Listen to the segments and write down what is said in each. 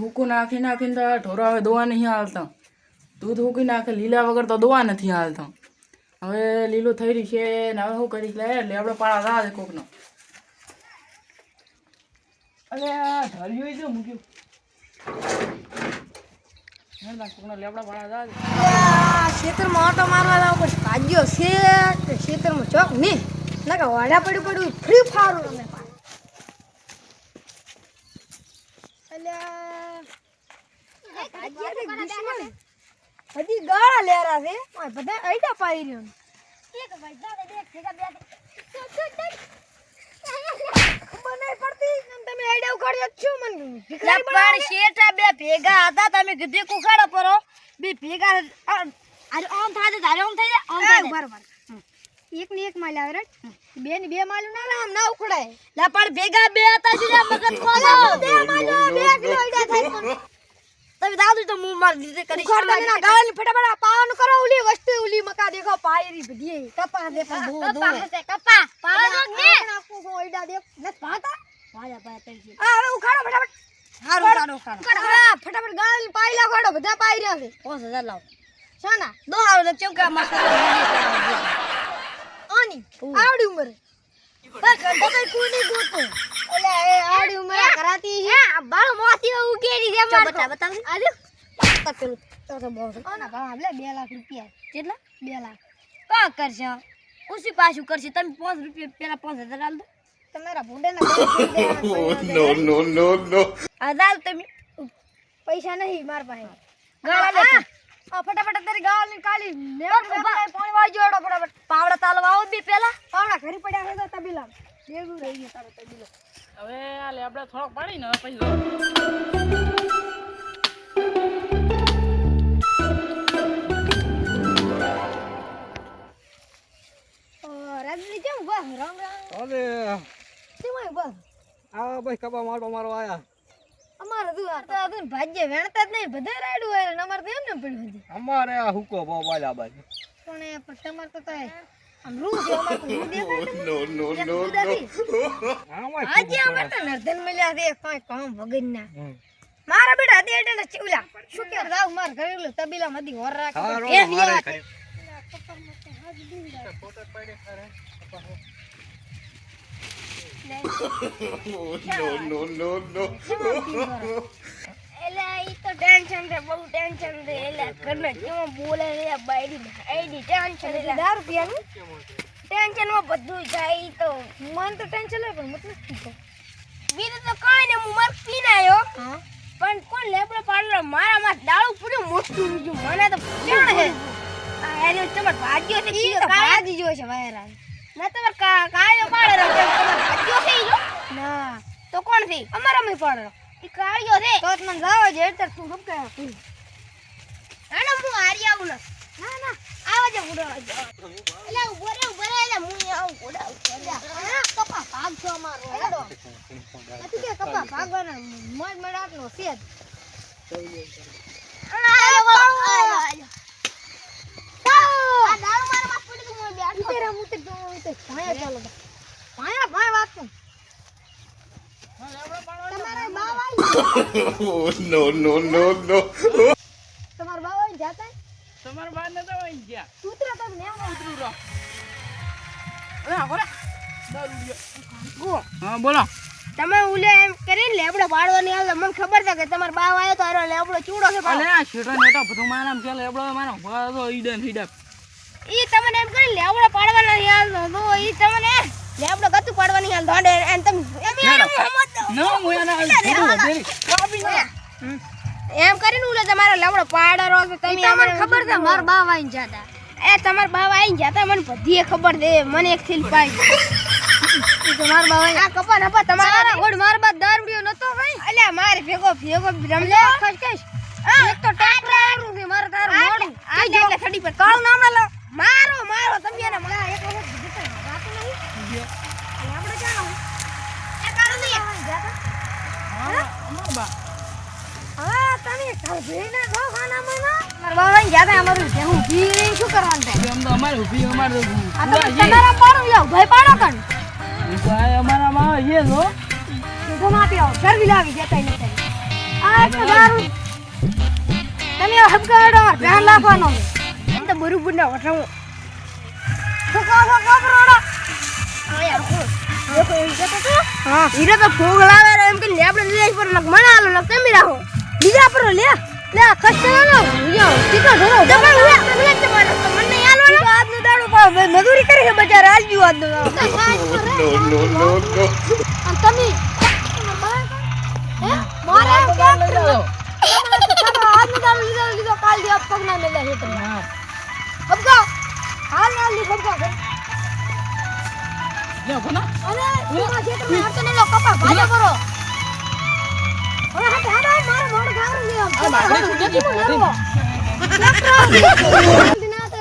હુકું નાખી નાખીને તો ઢોરા હવે દોવા નહીં હાલતા. દૂધ હુકી નાખે, લીલા વગર તો દોવા નથી હાલતા. હવે લીલું થઈ રહ્યું છે ને હવે શું કરી લે એટલે આપણે પાળા રાહ કોકનો. અરે આ ઢળ્યું જો મૂક્યું. આ ખેતરમાં ઓટો મારવા લાવો પછી ભાગ્યો છે ખેતરમાં ચોક નહીં. ના કે વાડા પડ્યું પડ્યું, ફ્રી ફાયર રમે પાછા. અલ્યા આ ભાગ્યાને દુશ્મન. હજી ગાળા લેરા છે બધા આઈડા પાઈ રહ્યો ભેગા હતા તમે કીધું કુખાડા પરો બે ભેગા આમ થાય આમ થઈ જાય. એક ની એક માલ આવે રે બે ની બે માલ ના રામ ના ઉખડાય. લા પણ ભેગા બે હતા છે મગજ ખોલો. બે માલ બે કિલો અઈડા થાય પણ તમે દાદુ તો મું માર દીધે કરી. ઉખાડ તમે ના ગાળાની ફટાફટ પાવાનું કરો ઉલી વસ્તુ ઉલી મકા દેખો પાયરી બધી. કપા દે પણ બહુ દો કપા. પાડો ને. આપકો છું અઈડા દે. ન પાતા? પાયા પાયા તઈ આ હવે ઉખાડો ફટાફટ. હારું કાઢો હા ફટાફટ ગાળાની પાઈ લાવ બધા રહ્યા છે. 5000 લાવ. શાના? દો હારો તો મસ્ત આની આવડી ઉંમરે. બસ કંટો કઈ કુની ગોતો એટલે એ આવડી ઉંમરે કરાતી છે. આ બાળ મોતી ઉગેરી દે માર બતા બતાવ આજો આ પેલું તો તો બહુ આના ભાવ આપણે 2 લાખ રૂપિયા. કેટલા? 2 લાખ. કા કરશે? ઉસી પાછું કરશે. તમે 5 રૂપિયા પેલા 5000 આલ દો. તમારા ભૂંડેના ઘરે no, no, no, no. તમે પૈસા નહીં માર પાસે. ગાળા ફટાફટ તારી ગાળની કાલી નેવડ ગાળાએ પાણી વાળી જોડો ફટાફટ. પાવડા તાલવા આવો બી પેલા પાવડા ઘરી પડ્યા હતા તો તબીલા. ભેગું રહી ગયું તારો તબીલો. હવે આ લેબડા થોડોક પાડી ને હવે પછી અમારે તું આ તો આ ભાગ્ય વેણતા જ નહીં. બધા રાડું હોય ને અમારે તો એમ ને પડ્યું છે અમારે આ હુકો બહુ બાલા બાજુ. પણ એ પણ તમારે તો થાય આમ રૂ છે અમારે તો રૂ દેખાય નો નો નો. આમાં આજે અમારે તો નર્ધન મળ્યા છે. કાંઈ કામ વગરના. ના મારા બેટા દે એટલે ચીવલા. શું કે રાવ માર ઘરે ઓલું તબીલા મધી હોર રાખે. હારો ફોટો પડે વિયા. ખાઈ. no, no, no, no. એટલે એ તો ટેન્શન છે બહુ ટેન્શન છે એટલે ઘરને કેવો બોલે છે બાયડી આઈડી ટેન્શન એટલે દારૂ પીવાનું ટેન્શનમાં બધું જાય તો મન તો ટેન્શન લે પણ મતલબ? બીજું તો કઈ ને હું માર્ક પીને આવ્યો પણ કોણ લેબડો પાડલો મારા માં ડાળું પૂરું મોટું બીજું મને તો ક્યાં હે આ તમાર ભાગ્યો છે ભાગી જો છે વાયરા ના તમાર કા- કાયો રહ્યો તમાર ભાગ્યો છે ઈ ના. તો કોણ છે અમારા મેં પાડો ઈ કાળિયો છે. તો જ જાવ છે એટલે તું ગમ કે અને હું હારી આવું ને ના ના. આવા જે ઉડો એટલે ઊભો રે ઊભો રે એટલે હું આવું ઉડા હા, કપા ભાગ છો અમારો હેડો. નથી કે કપા ભાગવાના મોજ મડાટનો છે જ ઉતેરા મુતે તો ઉતે ભાયા ચાલો ભાયા ભાઈ વાત કર તમારા બાવ આવી no, no, no, no. તમારા બાવ જાતા? તમારા બહાર નતા હોય ને ગયા ઉતરા તો ને ઉતરી. રહો. અરે આખો રે. હા બોલો. તમે ઉલે એમ કરીને લેબડો પાડવાની આવે મને ખબર છે કે તમારો બાવ આવ્યો તો લેબડો ચૂડો છે અલે આ શેઠા નેટા બધું મારા તો ઈડન ઈડન. ઈ તમને એમ કરી લેવડો પાડવાના યાર. તો ઈ તમને લેવડો ગતું પાડવાની યાર. દોડે એમ તમે એમ. એમ એના કરીને ઉલે તમારો લેવડો પાડરો તો તમે તમને ખબર છે માર બાવ આવી જાતા. એ તમાર બાવ આઈ જાતા મને બધીએ ખબર દે મને એક થીલ પાઈ તમાર બાવ આ કપા નપા તમારા ઓડ મારા બાદ દારૂડિયો નતો ભાઈ અલ્યા મારે ભેગો ભેગો લે રમજો ખસખસ. એક તો ટાકરા આરું છે મારે તારું મોડું આ એટલે ખડી પર કાળું નામ લો મારો મારો તમે એને મળ્યા. એક વખત જીતે. રાતું નહીં? આપણે ચાલો એ કાળું નહીં હા, બા. હા તમે કભીને ગો ખાનામાં? ના મારા બાવ આવી જાતા અમારું હું ભી શું કરવાનું થાય હવે તો અમારે ઊભી અમારે છે. તમારા પાડો યાર ભાઈ પાડો કણ. ભાઈ તો આ અમારામાં એ જો. તો માપી આવો. જતા આ તો દારૂ. તમે હબકાડો ધ્યાન રાખવાનો તો ના ફોકો ફોકો કરોડો હા હીરો તો ફોગ લાવે રે એમ કે લે આપણે લે પર નક મને આલો નક તમે રાખો બીજા પર લે લે કષ્ટ નો લ્યો ટીકો ધરો તમે લે તમે તમારે મને આલો ને આજનો દાડો પણ મજૂરી કરી છે બચારા આલજુ આજનો દાડો no, no, no, no. અને તમે હે મારે કેમ કરો તમે આજનો દાડો લીધો લીધો કાલ દી પગ ના મેલ્યા છે તમે ના લી હબકા લ્યો ભણા અને તમારા ખેતરમાં હાથે ને લો કપા ભાજો કરો છે, ના તો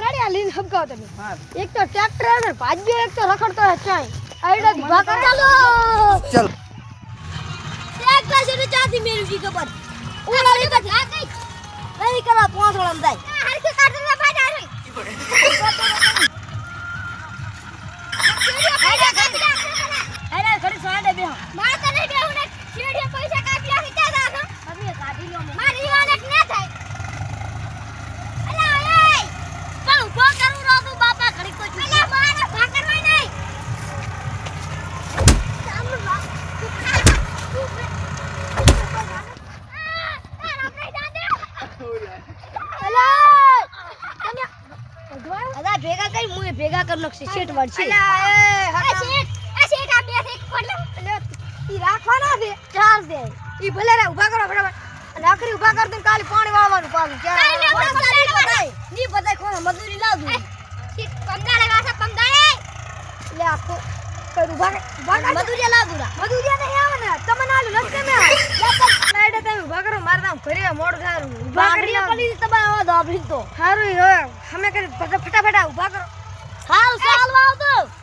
હબકાવ તમે હા એક તો ટ્રેક્ટર ને ભાજ્યો એક તો રખડતો હે આઈડા ભાગ ચાલો ચાલ એક એને ચાથી મેળવી છી ખબર ઓલા લે તો આ કઈ નહીં પોંસળમ જાય હરખી કાઢવા ભાજા રે અરે ઘડી સાડે બે મારે તો નહીં બેહું ને શેરડીએ પૈસા કાપ્યા છે ત્યાં દાદા તમે કાઢી લો ને મારી વાને ના થાય અલા ઓય પણ ઊભો કરું રો તું બાપા ઘડી કોઈ અલા મારે ભાકર હોય નહીં ચાલુ રાખ અદા ભેગા કરી મુએ ભેગા કરી નાખશે. વળશે શેઠ ઈ રાખવાના છે? ચાર દે. ઈ ભલે રે ઊભા કરો ફટાફટ. આખરી ઊભા કર દે કાલે પાણી વાળવાનું પાછું. આપણે ની પતાય કોણ મજૂરી લાવજો પમદાડે વાસા પમદાડે લે આખો કઈ ઊભા કર કર મજૂરી લાવજો મજૂરી નહીં આવે ને તમને આલું નથી ને લાઈડે તમે ઊભા કરો મારે તામ ઘરે મોડ થાય. ઊભા કરી પડી તમારે આવા દો તો. સારું હવે. અમે કરી ફટાફટ આવ 好，小老鼠。